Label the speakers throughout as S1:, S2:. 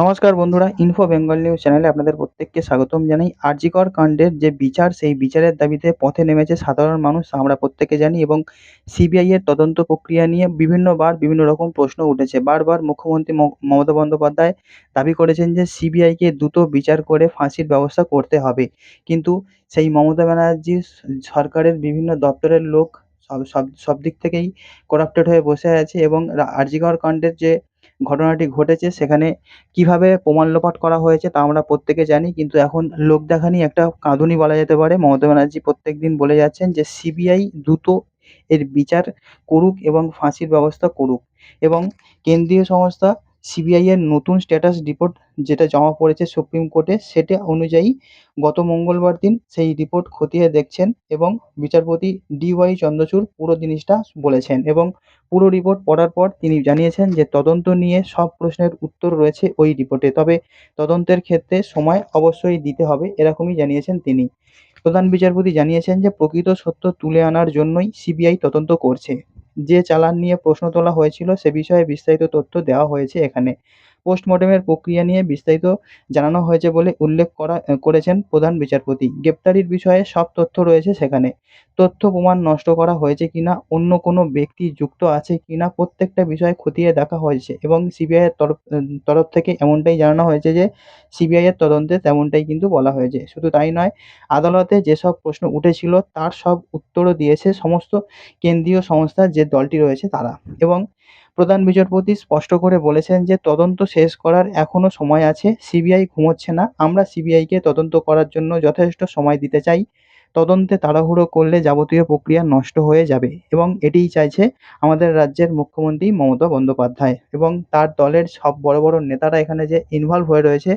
S1: নমস্কার বন্ধুরা info Bengal news চ্যানেলে আপনাদের প্রত্যেককে স্বাগতম জানাই। আরজিকর কাণ্ডের যে বিচার, সেই বিচারের দাবিতে পথে নেমেছে সাধারণ মানুষ, আমরা প্রত্যেকে জানি, এবং সিবিআই এর তদন্ত প্রক্রিয়া নিয়ে বিভিন্নবার বিভিন্ন রকম প্রশ্ন উঠেছে। বারবার মুখ্যমন্ত্রী মমতা বন্দ্যোপাধ্যায় দাবি করেছেন যে সিবিআইকে দ্রুত বিচার করে ফাঁসির ব্যবস্থা করতে হবে। কিন্তু সেই মমতা ব্যানার্জির স- সরকারের বিভিন্ন দপ্তরের লোক সব সব সব দিক থেকেই করাপ্টেড হয়ে বসে আছে, এবং আরজিকর কাণ্ডের যে ঘটনাটি ঘটেছে, সেখানে কীভাবে প্রমাণ লোপাট করা হয়েছে তা আমরা প্রত্যেকে জানি, কিন্তু এখন লোক দেখানি একটা কাঁদুনি বলা যেতে পারে। মমতা ব্যানার্জি প্রত্যেকদিন বলে যাচ্ছেন যে, সিবিআই দ্রুত এর বিচার করুক এবং ফাঁসির ব্যবস্থা করুক এবং কেন্দ্রীয় সংস্থা সিবিআই এর নতুন স্ট্যাটাস রিপোর্ট যেটা জমা পড়েছে সুপ্রিম কোর্টে সেটা অনুযায়ী গত মঙ্গলবার দিন সেই রিপোর্ট খতিয়ে দেখছেন এবং বিচারপতি ডি ওয়াই চন্দ্রচূড় পুরো জিনিসটা বলেছেন এবং পুরো রিপোর্ট পড়ার পর তিনি জানিয়েছেন যে তদন্ত নিয়ে সব প্রশ্নের উত্তর রয়েছে ওই রিপোর্টে তবে তদন্তের ক্ষেত্রে সময় অবশ্যই দিতে হবে এরকমই জানিয়েছেন তিনি। প্রধান বিচারপতি জানিয়েছেন যে প্রকৃত সত্য তুলে আনার জন্যই সিবিআই তদন্ত করছে। যে চালান নিয়ে প্রশ্ন তোলা হয়েছিল সে বিষয়ে বিস্তারিত তথ্য দেওয়া হয়েছে এখানে। পোস্টমর্টেমের প্রক্রিয়া নিয়ে বিস্তারিত জানানো হয়েছে বলে উল্লেখ করা করেছেন প্রধান বিচারপতি। গ্রেপ্তারির বিষয়ে সব তথ্য রয়েছে সেখানে। তথ্য প্রমাণ নষ্ট করা হয়েছে কিনা, অন্য কোনো ব্যক্তি যুক্ত আছে কিনা, প্রত্যেকটা বিষয় খতিয়ে দেখা হয়েছে এবং সিবিআইয়ের তরফ তরফ থেকে এমনটাই জানানো হয়েছে যে সিবিআইয়ের তদন্তে তেমনটাই কিন্তু বলা হয়েছে। শুধু তাই নয়, আদালতে যেসব প্রশ্ন উঠেছিল তার সব উত্তরও দিয়েছে সমস্ত কেন্দ্রীয় সংস্থার যে দলটি রয়েছে তারা। এবং প্রধান বিচারপতি স্পষ্ট করে বলেছেন যে তদন্ত শেষ করার এখনও সময় আছে, সিবিআই ঘুমোচ্ছে না, আমরা সিবিআইকে তদন্ত করার জন্য যথেষ্ট সময় দিতে চাই। তদন্তে তাড়াহুড়ো করলে যাবতীয় প্রক্রিয়া নষ্ট হয়ে যাবে এবং এটিই চাইছে আমাদের রাজ্যের মুখ্যমন্ত্রী মমতা বন্দ্যোপাধ্যায় এবং তার দলের সব বড় বড় নেতারা এখানে যে ইনভলভ হয়ে রয়েছে,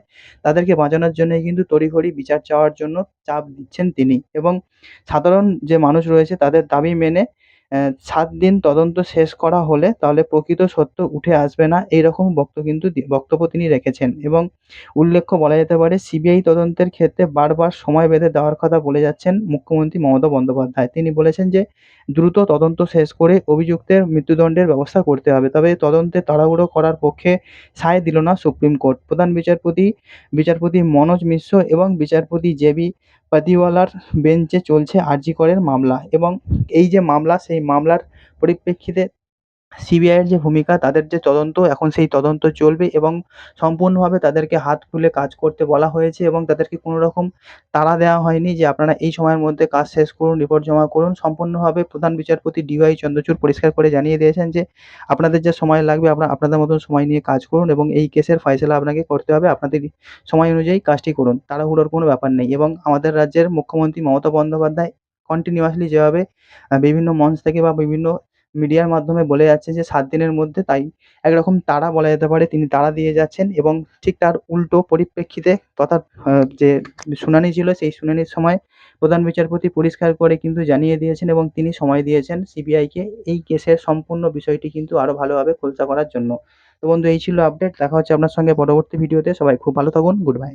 S1: তাদেরকে বাঁচানোর জন্যই কিন্তু তড়িঘড়ি বিচার চাওয়ার জন্য চাপ দিচ্ছেন তিনি এবং সাধারণ যে মানুষ রয়েছে তাদের দাবি মেনে সাত দিন তদন্ত শেষ করা হলে তাহলে প্রকৃত সত্য উঠে আসবে না। এইরকম বক্তব্য কিন্তু বক্তব্য তিনি রেখেছেন এবং উল্লেখ্য বলা যেতে পারে, সিবিআই তদন্তের ক্ষেত্রে বারবার সময় বেঁধে দেওয়ার কথা বলে যাচ্ছেন মুখ্যমন্ত্রী মমতা বন্দ্যোপাধ্যায়। তিনি বলেছেন যে, দ্রুত তদন্ত শেষ করে অভিযুক্তের মৃত্যুদণ্ডের ব্যবস্থা করতে হবে। তবে তদন্তে তাড়াহুড়ো করার পক্ষে সায় দিল না সুপ্রিম কোর্ট। প্রধান বিচারপতি বিচারপতি মনোজ মিশ্র এবং বিচারপতি জেবি পাতিওয়ালার বেঞ্চে চলছে আর জি করের মামলা এবং এই যে মামলা সেই মামলার পরিপ্রেক্ষিতে সিবিআইয়ের যে ভূমিকা, তাদের যে তদন্ত, এখন সেই তদন্ত চলবে এবং সম্পূর্ণভাবে তাদেরকে হাত খুলে কাজ করতে বলা হয়েছে এবং তাদেরকে কোনো রকম তাড়া দেওয়া হয়নি যে আপনারা এই সময়ের মধ্যে কাজ শেষ করুন, রিপোর্ট জমা করুন। সম্পূর্ণভাবে প্রধান বিচারপতি ডিওয়াই চন্দ্রচূড় পরিষ্কার করে জানিয়ে দিয়েছেন যে আপনাদের যে সময় লাগবে, আপনারা আপনাদের মতন সময় নিয়ে কাজ করুন এবং এই কেসের ফয়সালা আপনাকে করতে হবে। আপনাদের সময় অনুযায়ী কাজটি করুন, তাড়াহুড়োর কোনো ব্যাপার নেই এবং আমাদের রাজ্যের মুখ্যমন্ত্রী মমতা বন্দ্যোপাধ্যায় কন্টিনিউয়াসলি যেভাবে বিভিন্ন মঞ্চ থেকে বা বিভিন্ন মিডিয়ার মাধ্যমে বলে যাচ্ছে যে, সাত দিনের মধ্যে তাই একরকম তাড়া বলা যেতে পারে তিনি তাড়া দিয়ে যাচ্ছেন এবং ঠিক তার উল্টো পরিপ্রেক্ষিতে তথা যে শুনানি ছিল সেই শুনানির সময় প্রধান বিচারপতি পরিষ্কার করে কিন্তু জানিয়ে দিয়েছেন এবং তিনি সময় দিয়েছেন সিবিআইকে এই কেসের সম্পূর্ণ বিষয়টি কিন্তু আরও ভালোভাবে খোলসা করার জন্য। তো বন্ধু, এই ছিল আপডেট। দেখা হচ্ছে আপনার সঙ্গে পরবর্তী ভিডিওতে। সবাই খুব ভালো থাকুন। Good bye.